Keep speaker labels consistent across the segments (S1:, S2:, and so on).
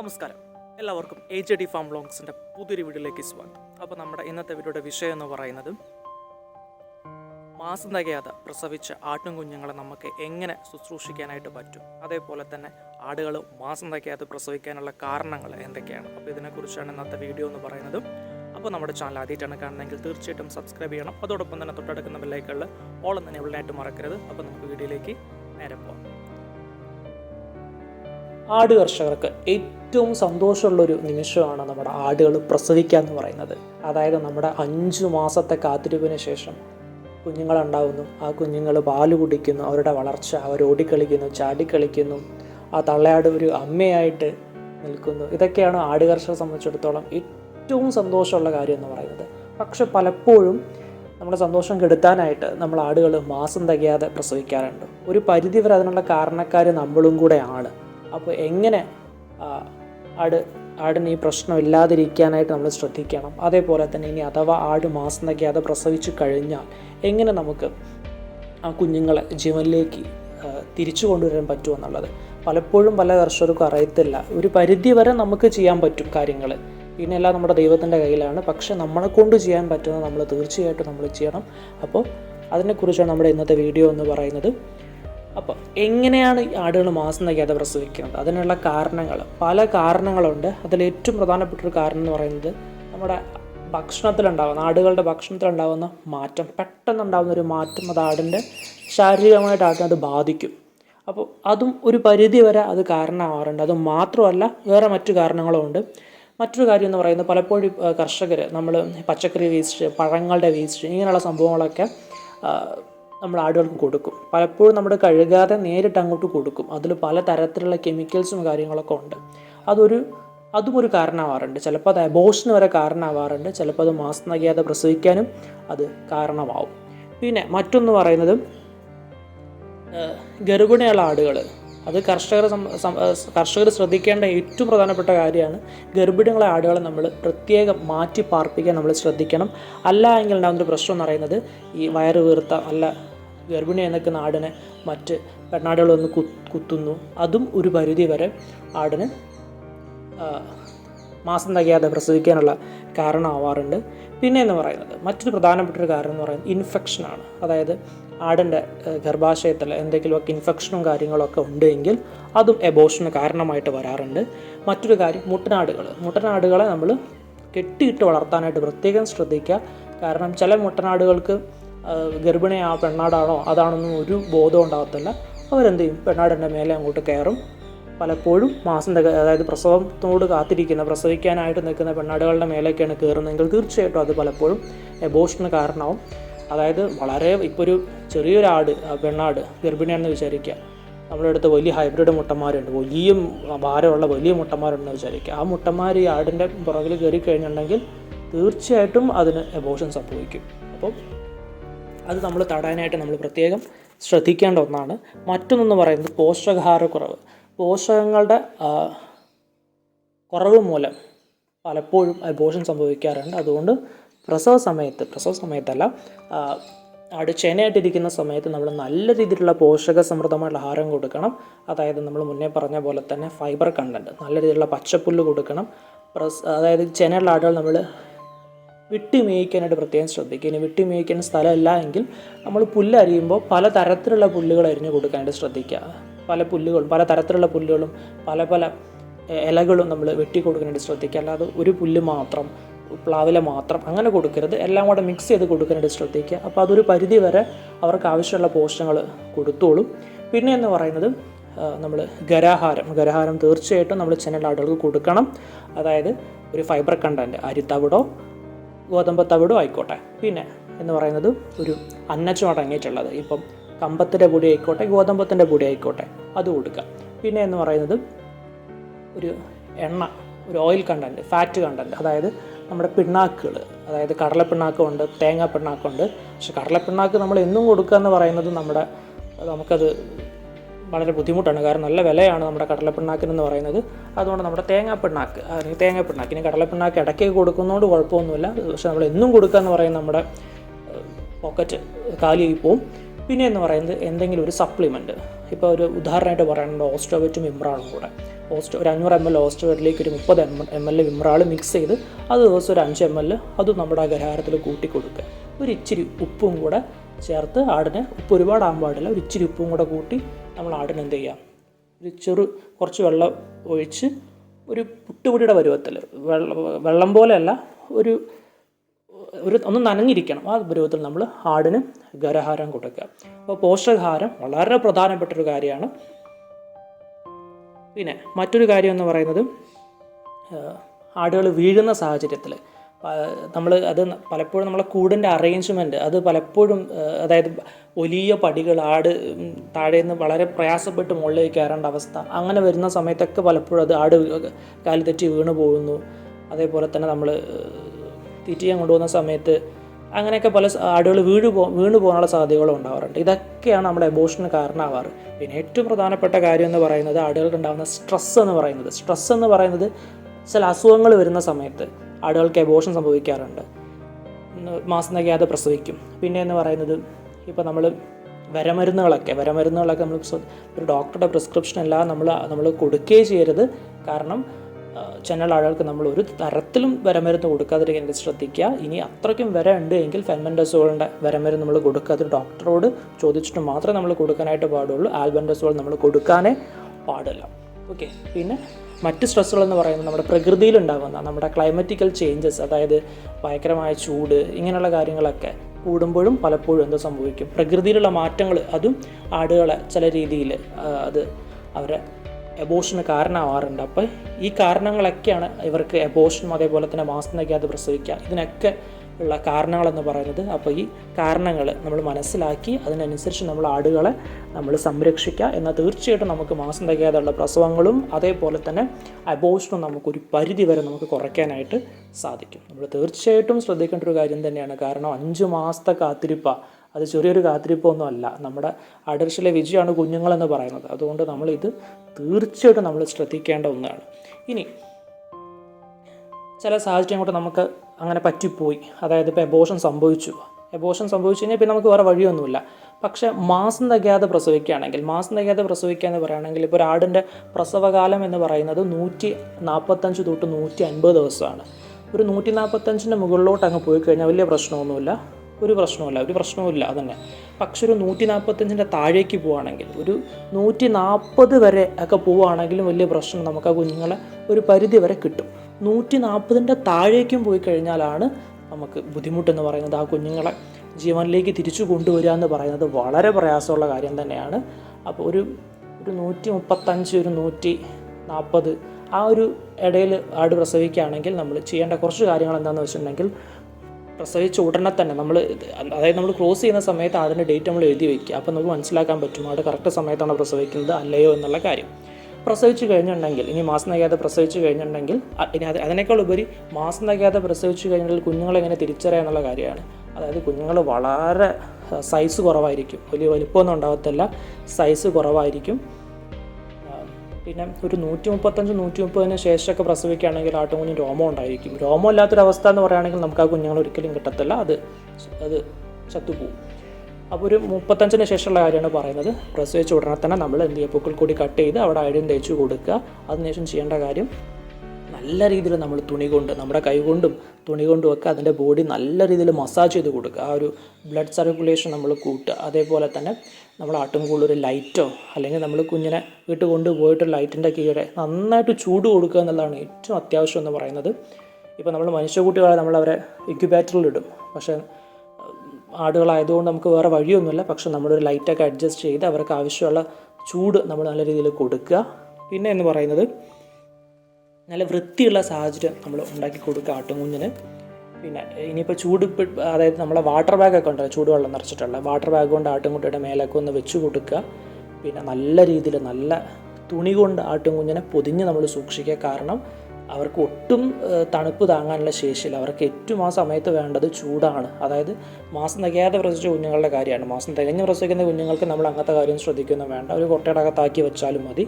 S1: നമസ്കാരം. എല്ലാവർക്കും A J D farm ലോങ്സിന്റെ പുതിയൊരു വീഡിയോയിലേക്ക് സ്വാഗതം. അപ്പോൾ നമ്മുടെ ഇന്നത്തെ വീഡിയോയുടെ വിഷയം എന്ന് പറയുന്നത് മാസം തികയാതെ പ്രസവിച്ച ആട്ടും കുഞ്ഞുങ്ങളെ നമുക്ക് എങ്ങനെ ശുശ്രൂഷിക്കാനായിട്ട് പറ്റും? അതേപോലെ തന്നെ ആടുകൾ മാസം തികയാതെ പ്രസവിക്കാനുള്ള കാരണങ്ങൾ എന്തൊക്കെയാണ്? അപ്പോൾ ഇതിനെക്കുറിച്ചാണ് ഇന്നത്തെ വീഡിയോ എന്ന് പറയുന്നത്. അപ്പോൾ നമ്മുടെ ചാനൽ ആദ്യമായിട്ടാണ് കാണുന്നതെങ്കിൽ തീർച്ചയായിട്ടും സബ്സ്ക്രൈബ് ചെയ്യണം. അതോടൊപ്പം തന്നെ തൊട്ടടുക്കുന്ന ബെല്ലൈക്കളിൽ ഓളം തന്നെ ഉള്ളതായിട്ട് മറക്കരുത്. അപ്പോൾ നമുക്ക് വീഡിയോയിലേക്ക് നേരെ പോകാം ആട് കർഷകർക്ക് ഏറ്റവും സന്തോഷമുള്ളൊരു നിമിഷമാണ് നമ്മുടെ ആടുകൾ പ്രസവിക്കുക എന്ന് പറയുന്നത്. അതായത് നമ്മുടെ അഞ്ചു മാസത്തെ കാത്തിരിപ്പിന് ശേഷം കുഞ്ഞുങ്ങളുണ്ടാവുന്നു. ആ കുഞ്ഞുങ്ങൾ പാൽ കുടിക്കുന്നു അവരുടെ വളർച്ച അവർ ഓടിക്കളിക്കുന്നു ചാടിക്കളിക്കുന്നു. ആ തള്ളയാട് ഒരു അമ്മയായിട്ട് നിൽക്കുന്നു. ഇതൊക്കെയാണ് ആട് കർഷകരെ സംബന്ധിച്ചിടത്തോളം ഏറ്റവും സന്തോഷമുള്ള കാര്യം എന്ന് പറയുന്നത്. പക്ഷെ പലപ്പോഴും നമ്മുടെ സന്തോഷം കെടുത്താനായിട്ട് നമ്മൾ ആടുകൾ മാസം തികയാതെ പ്രസവിക്കാറുണ്ട്. ഒരു പരിധിവരെ അതിനുള്ള കാരണക്കാർ നമ്മളും കൂടെയാണ്. അപ്പോൾ എങ്ങനെ ആട് ആടിന് ഈ പ്രശ്നം ഇല്ലാതിരിക്കാനായിട്ട് നമ്മൾ ശ്രദ്ധിക്കണം. അതേപോലെ തന്നെ ഇനി അഥവാ ആട് മാസം അത് പ്രസവിച്ചു കഴിഞ്ഞാൽ എങ്ങനെ നമുക്ക് ആ കുഞ്ഞുങ്ങളെ ജീവനിലേക്ക് തിരിച്ചു കൊണ്ടുവരാൻ പറ്റുമെന്നുള്ളത് പലപ്പോഴും പല കർഷകർക്കും അറിയത്തില്ല. ഒരു പരിധി വരെ നമുക്ക് ചെയ്യാൻ പറ്റും കാര്യങ്ങൾ പിന്നെ എല്ലാം നമ്മുടെ ദൈവത്തിന്റെ കയ്യിലാണ്. പക്ഷേ നമ്മളെ കൊണ്ട് ചെയ്യാൻ പറ്റുന്നത് നമ്മൾ തീർച്ചയായിട്ടും നമ്മൾ ചെയ്യണം. അപ്പോൾ അതിനെക്കുറിച്ചാണ് നമ്മുടെ ഇന്നത്തെ വീഡിയോ എന്ന് പറയുന്നത്. അപ്പോൾ എങ്ങനെയാണ് ഈ ആടുകൾ മാസം തികയാതെ പ്രസവിക്കുന്നത്? അതിനുള്ള കാരണങ്ങൾ. പല കാരണങ്ങളുണ്ട്. അതിൽ ഏറ്റവും പ്രധാനപ്പെട്ട ഒരു കാരണം എന്ന് പറയുന്നത് നമ്മുടെ ഭക്ഷണത്തിലുണ്ടാകുന്ന ആടുകളുടെ ഭക്ഷണത്തിലുണ്ടാകുന്ന മാറ്റം. പെട്ടെന്നുണ്ടാകുന്ന ഒരു മാറ്റം അത് ആടിന്റെ ശാരീരികമായിട്ട് ആടിനെ അത് ബാധിക്കും. അപ്പോൾ അതും ഒരു പരിധി വരെ അത് കാരണമാവാറുണ്ട്. അത് മാത്രമല്ല വേറെ മറ്റു കാരണങ്ങളും ഉണ്ട്. മറ്റൊരു കാര്യം എന്ന് പറയുന്നത് പലപ്പോഴും കർഷകർ നമ്മൾ പച്ചക്കറി വേസ്റ്റ് പഴങ്ങളുടെ വേസ്റ്റ് ഇങ്ങനെയുള്ള സംഭവങ്ങളൊക്കെ നമ്മൾ ആടുകൾക്ക് കൊടുക്കും. പലപ്പോഴും നമ്മൾ കഴുകാതെ നേരിട്ട് അങ്ങോട്ട് കൊടുക്കും. അതിൽ പല തരത്തിലുള്ള കെമിക്കൽസും കാര്യങ്ങളൊക്കെ ഉണ്ട്. അതൊരു അതും ഒരു കാരണമാവാറുണ്ട്. ചിലപ്പോൾ അത് അബോഷന് വരെ കാരണമാവാറുണ്ട്. ചിലപ്പോൾ അത് മാസം നൽകിയാതെ പ്രസവിക്കാനും അത് കാരണമാവും. പിന്നെ മറ്റൊന്ന് പറയുന്നത് ഗർഭിണിയുള്ള ആടുകൾ. അത് കർഷകർ കർഷകർ ശ്രദ്ധിക്കേണ്ട ഏറ്റവും പ്രധാനപ്പെട്ട കാര്യമാണ് ഗർഭിണികളെ ആടുകളെ നമ്മൾ പ്രത്യേകം മാറ്റി പാർപ്പിക്കാൻ നമ്മൾ ശ്രദ്ധിക്കണം. അല്ല എങ്കിൽ ഉണ്ടാകുന്നൊരു പ്രശ്നം എന്ന് പറയുന്നത് ഈ വയറ് വീർത്ത നല്ല ഗർഭിണിയായി നിൽക്കുന്ന ആടിനെ മറ്റ് പെണ്ണാടുകളൊന്ന് കുത്തുന്നു. അതും ഒരു പരിധി വരെ ആടിന് മാസം തികയാതെ പ്രസവിക്കാനുള്ള കാരണമാവാറുണ്ട്. പിന്നെ എന്ന് പറയുന്നത് മറ്റൊരു പ്രധാനപ്പെട്ട ഒരു കാരണം എന്ന് പറയുന്നത് ഇൻഫെക്ഷനാണ് അതായത് ആടിന്റെ ഗർഭാശയത്തിൽ എന്തെങ്കിലുമൊക്കെ ഇൻഫെക്ഷനും കാര്യങ്ങളൊക്കെ ഉണ്ടെങ്കിൽ അതും എബോഷന് കാരണമായിട്ട് വരാറുണ്ട്. മറ്റൊരു കാര്യം മുട്ടനാടുകൾ. മുട്ടനാടുകളെ നമ്മൾ കെട്ടിയിട്ട് വളർത്താനായിട്ട് പ്രത്യേകം ശ്രദ്ധിക്കുക. കാരണം ചില മുട്ടനാടുകൾക്ക് ആഹ്, ഗർഭിണി ആ പെണ്ണാടാണോ? അതാണെന്നും ഒരു ബോധം ഉണ്ടാകത്തില്ല. അവരെന്ത് ചെയ്യും? പെണ്ണാടിന്റെ മേലെ അങ്ങോട്ട് കയറും. പലപ്പോഴും മാസം അതായത് പ്രസവത്തോട് കാത്തിരിക്കുന്ന പ്രസവിക്കാനായിട്ട് നിൽക്കുന്ന പെണ്ണാടുകളുടെ മേലേക്കാണ് കയറുന്നതെങ്കിൽ തീർച്ചയായിട്ടും അത് പലപ്പോഴും എബോഷന് കാരണമാവും. അതായത് വളരെ ഇപ്പോൾ ഒരു ചെറിയൊരു ആട് പെണ്ണാട് ഗർഭിണിയാണെന്ന് വിചാരിക്കുക. നമ്മുടെ അടുത്ത് വലിയ ഹൈബ്രിഡ് മുട്ടന്മാരുണ്ട്. വലിയ ഭാരമുള്ള വലിയ മുട്ടന്മാരുണ്ടെന്ന് വിചാരിക്കുക. ആ മുട്ടന്മാർ ഈ ആടിന്റെ പുറകിൽ കയറി കഴിഞ്ഞിട്ടുണ്ടെങ്കിൽ തീർച്ചയായിട്ടും അതിന് എബോഷൻ സംഭവിക്കും. അപ്പോൾ അത് നമ്മൾ തടയാനായിട്ട് നമ്മൾ പ്രത്യേകം ശ്രദ്ധിക്കേണ്ട ഒന്നാണ്. മറ്റൊന്നെന്ന് പറയുന്നത് പോഷകാഹാരക്കുറവ് പോഷകങ്ങളുടെ കുറവ് മൂലം പലപ്പോഴും അബോഷൻ സംഭവിക്കാറുണ്ട്. അതുകൊണ്ട് പ്രസവ സമയത്ത് പ്രസവ സമയത്തല്ല അവിടെ ചെനയായിട്ടിരിക്കുന്ന സമയത്ത് നമ്മൾ നല്ല രീതിയിലുള്ള പോഷക സമൃദ്ധമായിട്ടുള്ള ആഹാരം കൊടുക്കണം. അതായത് നമ്മൾ മുന്നേ പറഞ്ഞ പോലെ തന്നെ ഫൈബർ കണ്ടന്റ് നല്ല രീതിയിലുള്ള പച്ചപ്പുല്ല് കൊടുക്കണം. പ്രസ് അതായത് ചെനയുള്ള ആടുകൾ നമ്മൾ വിട്ടി മേയ്ക്കാനായിട്ട് പ്രത്യേകം ശ്രദ്ധിക്കുക. ഇനി വിട്ടി മേയ്ക്കുന്ന സ്ഥലമല്ല എങ്കിൽ നമ്മൾ പുല്ല് അരിയുമ്പോൾ പല തരത്തിലുള്ള പുല്ലുകൾ അരിഞ്ഞു കൊടുക്കാനായിട്ട് ശ്രദ്ധിക്കുക. പല പുല്ലുകളും പല തരത്തിലുള്ള പുല്ലുകളും പല പല ഇലകളും നമ്മൾ വെട്ടി കൊടുക്കാനായിട്ട് ശ്രദ്ധിക്കുക. അല്ലാതെ ഒരു പുല്ല് മാത്രം പ്ലാവില മാത്രം അങ്ങനെ കൊടുക്കരുത്. എല്ലാം കൂടെ മിക്സ് ചെയ്ത് കൊടുക്കാനായിട്ട് ശ്രദ്ധിക്കുക. അപ്പോൾ അതൊരു പരിധി വരെ അവർക്ക് ആവശ്യമുള്ള പോഷണങ്ങൾ കൊടുത്തോളും. പിന്നെ എന്ന് പറയുന്നത് നമ്മൾ ഗരാഹാരം ഗരാഹാരം തീർച്ചയായിട്ടും നമ്മൾ ചെന്നൽ ആടുകൾക്ക് കൊടുക്കണം. അതായത് ഒരു ഫൈബർ കണ്ടന്റ് അരിത്തവിടോ ഗോതമ്പ് തവിടും ആയിക്കോട്ടെ. പിന്നെ എന്ന് പറയുന്നത് ഒരു അന്നച്ചം അടങ്ങിയിട്ടുള്ളത്. ഇപ്പം കമ്പത്തിന്റെ പൊടി ആയിക്കോട്ടെ ഗോതമ്പത്തിന്റെ പൊടി ആയിക്കോട്ടെ അത് കൊടുക്കുക പിന്നെ എന്ന് പറയുന്നത് ഒരു എണ്ണ ഒരു ഓയിൽ കണ്ടന്റ് ഫാറ്റ് കണ്ടന്റ് അതായത് നമ്മുടെ പിണ്ണാക്കുകൾ അതായത് കടലപ്പിണ്ണാക്കുണ്ട് തേങ്ങാ പിണ്ണാക്കുണ്ട് പക്ഷെ കടലപ്പിണ്ണാക്ക് നമ്മൾ എന്നും കൊടുക്കുക എന്ന് പറയുന്നത് നമ്മുടെ നമുക്കത് വളരെ ബുദ്ധിമുട്ടാണ്. കാരണം നല്ല വിലയാണ് നമ്മുടെ കടലപ്പിണ്ണാക്കിനെന്ന് പറയുന്നത്. അതുകൊണ്ട് നമ്മുടെ തേങ്ങാപ്പിണ്ണാക്ക് അല്ലെങ്കിൽ തേങ്ങാപ്പിണ്ണാക്ക് ഇനി കടലപ്പിണ്ണാക്ക് ഇടയ്ക്ക് കൊടുക്കുന്നതുകൊണ്ട് കുഴപ്പമൊന്നുമില്ല. പക്ഷെ നമ്മൾ എന്നും കൊടുക്കുക എന്ന് പറയുന്നത് നമ്മുടെ പോക്കറ്റ് കാലിയായി പോവും. പിന്നെ എന്ന് പറയുന്നത് എന്തെങ്കിലും ഒരു സപ്ലിമെന്റ് ഇപ്പോൾ ഒരു ഉദാഹരണമായിട്ട് പറയുന്നത് ഓസ്ട്രോവെറ്റും വിമ്രാളും കൂടെ. ഓസ്റ്റ് ഒരു അഞ്ഞൂറ് എം എൽ ഓസ്റ്റോയിലേക്ക് ഒരു മുപ്പത് എം എം എൽ വിമ്രാൾ മിക്സ് ചെയ്ത് അത് ദിവസം ഒരു അഞ്ച് എം എൽ അതും നമ്മുടെ ആ കൂട്ടി കൊടുക്കുക. ഒരു ഇച്ചിരി ഉപ്പും കൂടെ ചേർത്ത് ആടിനെ ഉപ്പ് ഒരുപാട് ആകാൻ പാടില്ല ഒരു ഇച്ചിരി ഉപ്പും കൂടെ കൂട്ടി നമ്മൾ ആടിനെ എന്ത് ചെയ്യാം? ഒരു ചെറു കുറച്ച് വെള്ളം ഒഴിച്ച് ഒരു പുട്ടുപൊടിയുടെ പരുവത്തിൽ വെള്ളം വെള്ളം പോലെയല്ല ഒരു ഒരു ഒന്ന് നനഞ്ഞിരിക്കണം. ആ പരുവത്തിൽ നമ്മൾ ആടിന് ഗരഹാരം കൊടുക്കുക. അപ്പോൾ പോഷകാഹാരം വളരെ പ്രധാനപ്പെട്ടൊരു കാര്യമാണ്. പിന്നെ മറ്റൊരു കാര്യം എന്ന് പറയുന്നത് ആടുകൾ വീഴുന്ന സാഹചര്യത്തിൽ നമ്മൾ അത് പലപ്പോഴും നമ്മളെ കൂടിന്റെ അറേഞ്ച്മെന്റ് അത് പലപ്പോഴും അതായത് വലിയ പടികൾ ആട് താഴെ നിന്ന് വളരെ പ്രയാസപ്പെട്ട് മുകളിലേക്ക് കയറേണ്ട അവസ്ഥ. അങ്ങനെ വരുന്ന സമയത്തൊക്കെ പലപ്പോഴും അത് ആട് കാൽ തെറ്റി വീണ് പോകുന്നു. അതേപോലെ തന്നെ നമ്മൾ തീറ്റ ചെയ്യാൻ കൊണ്ടുപോകുന്ന സമയത്ത് അങ്ങനെയൊക്കെ പല ആടുകൾ വീണ് പോ വീണ് പോകാനുള്ള സാധ്യതകളും ഉണ്ടാവാറുണ്ട്. ഇതൊക്കെയാണ് നമ്മുടെ എബോഷന് കാരണമാവാറ്. പിന്നെ ഏറ്റവും പ്രധാനപ്പെട്ട കാര്യം എന്ന് പറയുന്നത് ആടുകൾക്ക് ഉണ്ടാകുന്ന സ്ട്രെസ് എന്ന് പറയുന്നത്. സ്ട്രെസ് എന്ന് പറയുന്നത് ചില അസുഖങ്ങൾ വരുന്ന സമയത്ത് ആടുകൾക്ക് എബോഷൻ സംഭവിക്കാറുണ്ട്. ഇന്ന് മാസം തികയാതെ പ്രസവിക്കും. പിന്നെ എന്ന് പറയുന്നത് ഇപ്പോൾ നമ്മൾ വരമരുന്നുകളൊക്കെ വരമരുന്നുകളൊക്കെ നമ്മൾ ഒരു ഡോക്ടറുടെ പ്രിസ്ക്രിപ്ഷൻ എല്ലാം നമ്മൾ നമ്മൾ കൊടുക്കുകയും ചെയ്യരുത്. കാരണം ചെന്നൽ ആളുകൾക്ക് നമ്മൾ ഒരു തരത്തിലും വരമരുന്ന് കൊടുക്കാതിരിക്കാൻ ശ്രദ്ധിക്കുക. ഇനി അത്രയ്ക്കും വര ഉണ്ട് എങ്കിൽ ഫെൻമെൻഡസോളിന്റെ വരമരുന്ന് നമ്മൾ കൊടുക്കാതെ ഡോക്ടറോട് ചോദിച്ചിട്ട് മാത്രമേ നമ്മൾ കൊടുക്കാനായിട്ട് പാടുള്ളൂ. ആൽബൻഡസോൾ നമ്മൾ കൊടുക്കാനേ പാടില്ല. ഓക്കെ. പിന്നെ മറ്റ് സ്ട്രെസ്സുകൾ എന്ന് പറയുന്നത് നമ്മുടെ പ്രകൃതിയിൽ ഉണ്ടാകുന്ന നമ്മുടെ ക്ലൈമറ്റിക്കൽ ചേഞ്ചസ് അതായത് ഭയങ്കരമായ ചൂട് ഇങ്ങനെയുള്ള കാര്യങ്ങളൊക്കെ കൂടുമ്പോഴും പലപ്പോഴും എന്ത് സംഭവിക്കും? പ്രകൃതിയിലുള്ള മാറ്റങ്ങൾ അതും ആടുകളെ ചില രീതിയിൽ അത് അവരെ എബോഷന് കാരണമാവാറുണ്ട്. അപ്പോൾ ഈ കാരണങ്ങളൊക്കെയാണ് ഇവർക്ക് എബോഷനും അതേപോലെ തന്നെ മാസത്തിനൊക്കെ അത് പ്രസവിക്കുക. ഇതിനൊക്കെ ഉള്ള കാരണങ്ങളെന്ന് പറയുന്നത്. അപ്പോൾ ഈ കാരണങ്ങൾ നമ്മൾ മനസ്സിലാക്കി അതിനനുസരിച്ച് നമ്മൾ ആടുകളെ നമ്മൾ സംരക്ഷിക്കുക എന്നാൽ തീർച്ചയായിട്ടും നമുക്ക് മാസം തികയാതെയുള്ള പ്രസവങ്ങളും അതേപോലെ തന്നെ അബോഷനും നമുക്കൊരു പരിധി വരെ നമുക്ക് കുറയ്ക്കാനായിട്ട് സാധിക്കും. നമ്മൾ തീർച്ചയായിട്ടും ശ്രദ്ധിക്കേണ്ട ഒരു കാര്യം തന്നെയാണ്. കാരണം അഞ്ച് മാസത്തെ കാത്തിരിപ്പ. അത് ചെറിയൊരു കാത്തിരിപ്പൊന്നും അല്ല നമ്മുടെ അടർശിലെ വിജയമാണ് കുഞ്ഞുങ്ങളെന്ന് പറയുന്നത്. അതുകൊണ്ട് നമ്മളിത് തീർച്ചയായിട്ടും നമ്മൾ ശ്രദ്ധിക്കേണ്ട ഒന്നാണ്. ഇനി ചില സാഹചര്യം കൊണ്ട് നമുക്ക് അങ്ങനെ പറ്റിപ്പോയി. അതായത് ഇപ്പോൾ എബോഷൻ സംഭവിച്ചു. എബോഷൻ സംഭവിച്ചു കഴിഞ്ഞാൽ പിന്നെ നമുക്ക് വേറെ വഴിയൊന്നുമില്ല. പക്ഷേ മാസം തികയാതെ പ്രസവിക്കുകയാണെങ്കിൽ മാസം തികയാതെ പ്രസവിക്കുക എന്ന് പറയുകയാണെങ്കിൽ ഇപ്പോൾ ഒരാടിന്റെ പ്രസവകാലം എന്ന് പറയുന്നത് നൂറ്റി നാൽപ്പത്തഞ്ച് തൊട്ട് നൂറ്റി അൻപത് ദിവസമാണ്. ഒരു നൂറ്റി നാൽപ്പത്തഞ്ചിന്റെ മുകളിലോട്ട് അങ്ങ് പോയി കഴിഞ്ഞാൽ വലിയ പ്രശ്നമൊന്നുമില്ല. ഒരു പ്രശ്നവുമില്ല. ഒരു പ്രശ്നവുമില്ല അതന്നെ. പക്ഷെ ഒരു നൂറ്റി നാൽപ്പത്തഞ്ചിന്റെ താഴേക്ക് പോവുകയാണെങ്കിൽ ഒരു നൂറ്റി നാൽപ്പത് വരെ ഒക്കെ പോവുകയാണെങ്കിലും വലിയ പ്രശ്നം നമുക്ക് ആ കുഞ്ഞുങ്ങളെ ഒരു പരിധി വരെ കിട്ടും. നൂറ്റി നാൽപ്പതിന്റെ താഴേക്കും പോയി കഴിഞ്ഞാലാണ് നമുക്ക് ബുദ്ധിമുട്ടെന്ന് പറയുന്നത് ആ കുഞ്ഞുങ്ങളെ ജീവനിലേക്ക് തിരിച്ചു കൊണ്ടുവരിക എന്ന് പറയുന്നത് വളരെ പ്രയാസമുള്ള കാര്യം തന്നെയാണ്. അപ്പോൾ ഒരു ഒരു നൂറ്റി മുപ്പത്തഞ്ച് ഒരു നൂറ്റി നാൽപ്പത് ആ ഒരു ഇടയിൽ ആട് പ്രസവിക്കുകയാണെങ്കിൽ നമ്മൾ ചെയ്യേണ്ട കുറച്ച് കാര്യങ്ങൾ എന്താണെന്ന് വെച്ചിട്ടുണ്ടെങ്കിൽ പ്രസവിച്ച ഉടനെ തന്നെ നമ്മൾ അതായത് നമ്മൾ ക്ലോസ് ചെയ്യുന്ന സമയത്ത് അതിന്റെ ഡേറ്റ് നമ്മൾ എഴുതി വയ്ക്കുക. അപ്പോൾ നമുക്ക് മനസ്സിലാക്കാൻ പറ്റും ആട് കറക്റ്റ് സമയത്താണ് പ്രസവിക്കുന്നത് അല്ലയോ എന്നുള്ള കാര്യം. പ്രസവിച്ച് കഴിഞ്ഞിട്ടുണ്ടെങ്കിൽ ഇനി മാസം തികയാതെ പ്രസവിച്ചു കഴിഞ്ഞിട്ടുണ്ടെങ്കിൽ ഇനി അത് അതിനേക്കാൾ ഉപരി മാസം തികയാതെ പ്രസവിച്ചു കഴിഞ്ഞാൽ കുഞ്ഞുങ്ങളെ എങ്ങനെ തിരിച്ചറിയുക എന്നുള്ള കാര്യമാണ്. അതായത് കുഞ്ഞുങ്ങൾ വളരെ സൈസ് കുറവായിരിക്കും. വലിയ വലിപ്പമൊന്നും ഉണ്ടാകത്തില്ല സൈസ് കുറവായിരിക്കും. പിന്നെ ഒരു നൂറ്റി മുപ്പത്തഞ്ച് നൂറ്റി മുപ്പതിന് ശേഷമൊക്കെ പ്രസവിക്കുകയാണെങ്കിൽ ആട്ടുകുഞ്ഞിന് രോമം ഉണ്ടായിരിക്കും. രോമം ഇല്ലാത്തൊരവസ്ഥ എന്ന് പറയുകയാണെങ്കിൽ നമുക്ക് ആ കുഞ്ഞുങ്ങൾ ഒരിക്കലും കിട്ടത്തില്ല. അത് അത് ചത്തുപോകും. അപ്പോൾ ഒരു മുപ്പത്തഞ്ചിന് ശേഷമുള്ള കാര്യമാണ് പറയുന്നത്. പ്രസവിച്ച ഉടനെ തന്നെ നമ്മൾ എന്ത് ചെയ്യുക? പൂക്കൾ കൂടി കട്ട് ചെയ്ത് അവിടെ അയഡിൻ തേച്ച് കൊടുക്കുക. അതിനുശേഷം ചെയ്യേണ്ട കാര്യം നല്ല രീതിയിൽ നമ്മൾ തുണി കൊണ്ട് നമ്മുടെ കൈ കൊണ്ടും തുണി കൊണ്ടും ഒക്കെ അതിന്റെ ബോഡി നല്ല രീതിയിൽ മസാജ് ചെയ്ത് കൊടുക്കുക. ആ ഒരു ബ്ലഡ് സർക്കുലേഷൻ നമ്മൾ കൂട്ടുക. അതേപോലെ തന്നെ നമ്മൾ ആട്ടുംകൂടിൽ ഒരു ലൈറ്റോ അല്ലെങ്കിൽ നമ്മൾ കുഞ്ഞിനെ വീട്ടിൽ കൊണ്ടുപോയിട്ട് ലൈറ്റിന്റെ കീഴെ നന്നായിട്ട് ചൂട് കൊടുക്കുക എന്നുള്ളതാണ് ഏറ്റവും അത്യാവശ്യം എന്ന് പറയുന്നത്. ഇപ്പോൾ നമ്മൾ മനുഷ്യക്കുട്ടികളെ നമ്മളവരെ ഇക്യുബേറ്ററിലിടും പക്ഷേ ആടുകളായതുകൊണ്ട് നമുക്ക് വേറെ വഴിയൊന്നുമില്ല. പക്ഷെ നമ്മളൊരു ലൈറ്റൊക്കെ അഡ്ജസ്റ്റ് ചെയ്ത് അവർക്ക് ആവശ്യമുള്ള ചൂട് നമ്മൾ നല്ല രീതിയിൽ കൊടുക്കുക. പിന്നെ എന്ന് പറയുന്നത് നല്ല വൃത്തിയുള്ള സാഹചര്യം നമ്മൾ ഉണ്ടാക്കി കൊടുക്കുക ആട്ടുംകുഞ്ഞിന്. പിന്നെ ഇനിയിപ്പോൾ ചൂട് അതായത് നമ്മളെ വാട്ടർ ബാഗൊക്കെ ഉണ്ടല്ലോ ചൂടുവെള്ളം നിറച്ചിട്ടുള്ള വാട്ടർ ബാഗ് കൊണ്ട് ആട്ടുംകുട്ടിയുടെ മേലൊക്കെ ഒന്ന് വെച്ച് കൊടുക്കുക. പിന്നെ നല്ല രീതിയിൽ നല്ല തുണി കൊണ്ട് ആട്ടുംകുഞ്ഞിനെ പൊതിഞ്ഞ് നമ്മൾ സൂക്ഷിക്കുക. കാരണം അവർക്ക് ഒട്ടും തണുപ്പ് താങ്ങാനുള്ള ശേഷിയില്ല. അവർക്ക് ഏറ്റവും ആ സമയത്ത് വേണ്ടത് ചൂടാണ്. അതായത് മാസം തികയാതെ പ്രസവിച്ച കുഞ്ഞുങ്ങളുടെ കാര്യമാണ്. മാസം തികഞ്ഞ് പ്രസവിക്കുന്ന കുഞ്ഞുങ്ങൾക്ക് നമ്മൾ അങ്ങനത്തെ കാര്യം ശ്രദ്ധിക്കുന്നു വേണ്ട. ഒരു കൊട്ടയുടെ വെച്ചാലും മതി.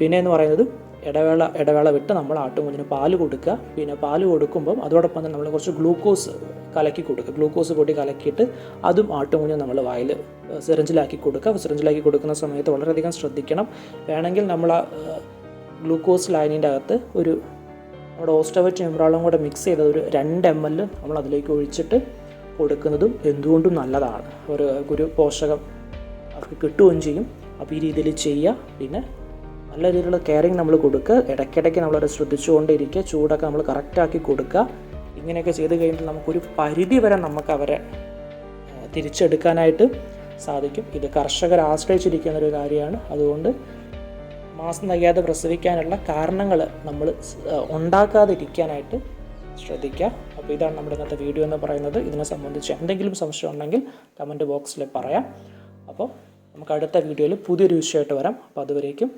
S1: പിന്നെ എന്ന് പറയുന്നത് ഇടവേള ഇടവേള വിട്ട് നമ്മൾ ആട്ടുകുഞ്ഞിന് പാൽ കൊടുക്കുക. പിന്നെ പാൽ കൊടുക്കുമ്പം അതോടൊപ്പം തന്നെ നമ്മൾ കുറച്ച് ഗ്ലൂക്കോസ് കലക്കി കൊടുക്കുക. ഗ്ലൂക്കോസ് പൊടി കലക്കിയിട്ട് അതും ആട്ടുകുഞ്ഞിന് നമ്മൾ വായിൽ സിറിഞ്ചിലാക്കി കൊടുക്കുക. സിറിഞ്ചിലാക്കി കൊടുക്കുന്ന സമയത്ത് വളരെയധികം ശ്രദ്ധിക്കണം. വേണമെങ്കിൽ നമ്മൾ ഗ്ലൂക്കോസ് ലൈനിന്റെ അകത്ത് ഒരു നമ്മുടെ ഓസ്റ്റോവറ്റ് എംബ്രാളും കൂടെ മിക്സ് ചെയ്ത ഒരു രണ്ട് എം എൽ നമ്മൾ അതിലേക്ക് ഒഴിച്ചിട്ട് കൊടുക്കുന്നതും എന്തുകൊണ്ടും നല്ലതാണ്. ഒരു ഒരു പോഷകം അവർക്ക് കിട്ടുകയും ചെയ്യും. അപ്പോൾ ഈ രീതിയിൽ ചെയ്യുക. പിന്നെ നല്ല രീതിയിലുള്ള കെയറിങ് നമ്മൾ കൊടുക്കുക. ഇടയ്ക്കിടയ്ക്ക് നമ്മളവിടെ ശ്രദ്ധിച്ചുകൊണ്ടിരിക്കുക. ചൂടൊക്കെ നമ്മൾ കറക്റ്റാക്കി കൊടുക്കുക. ഇങ്ങനെയൊക്കെ ചെയ്ത് കഴിഞ്ഞാൽ നമുക്കൊരു പരിധി വരെ നമുക്ക് അവരെ തിരിച്ചെടുക്കാനായിട്ട് സാധിക്കും. ഇത് കർഷകർ ആശ്രയിച്ചിരിക്കുന്ന ഒരു കാര്യമാണ്. അതുകൊണ്ട് മാസം തികയാതെ പ്രസവിക്കാനുള്ള കാരണങ്ങൾ നമ്മൾ ഉണ്ടാക്കാതിരിക്കാനായിട്ട് ശ്രദ്ധിക്കുക. അപ്പോൾ ഇതാണ് നമ്മുടെ ഇന്നത്തെ വീഡിയോ എന്ന് പറയുന്നത്. ഇതിനെ സംബന്ധിച്ച് എന്തെങ്കിലും സംശയം ഉണ്ടെങ്കിൽ കമന്റ് ബോക്സിൽ പറയാം. അപ്പോൾ നമുക്ക് അടുത്ത വീഡിയോയിൽ പുതിയൊരു വിഷയമായിട്ട് വരാം. അപ്പോൾ അതുവരേക്കും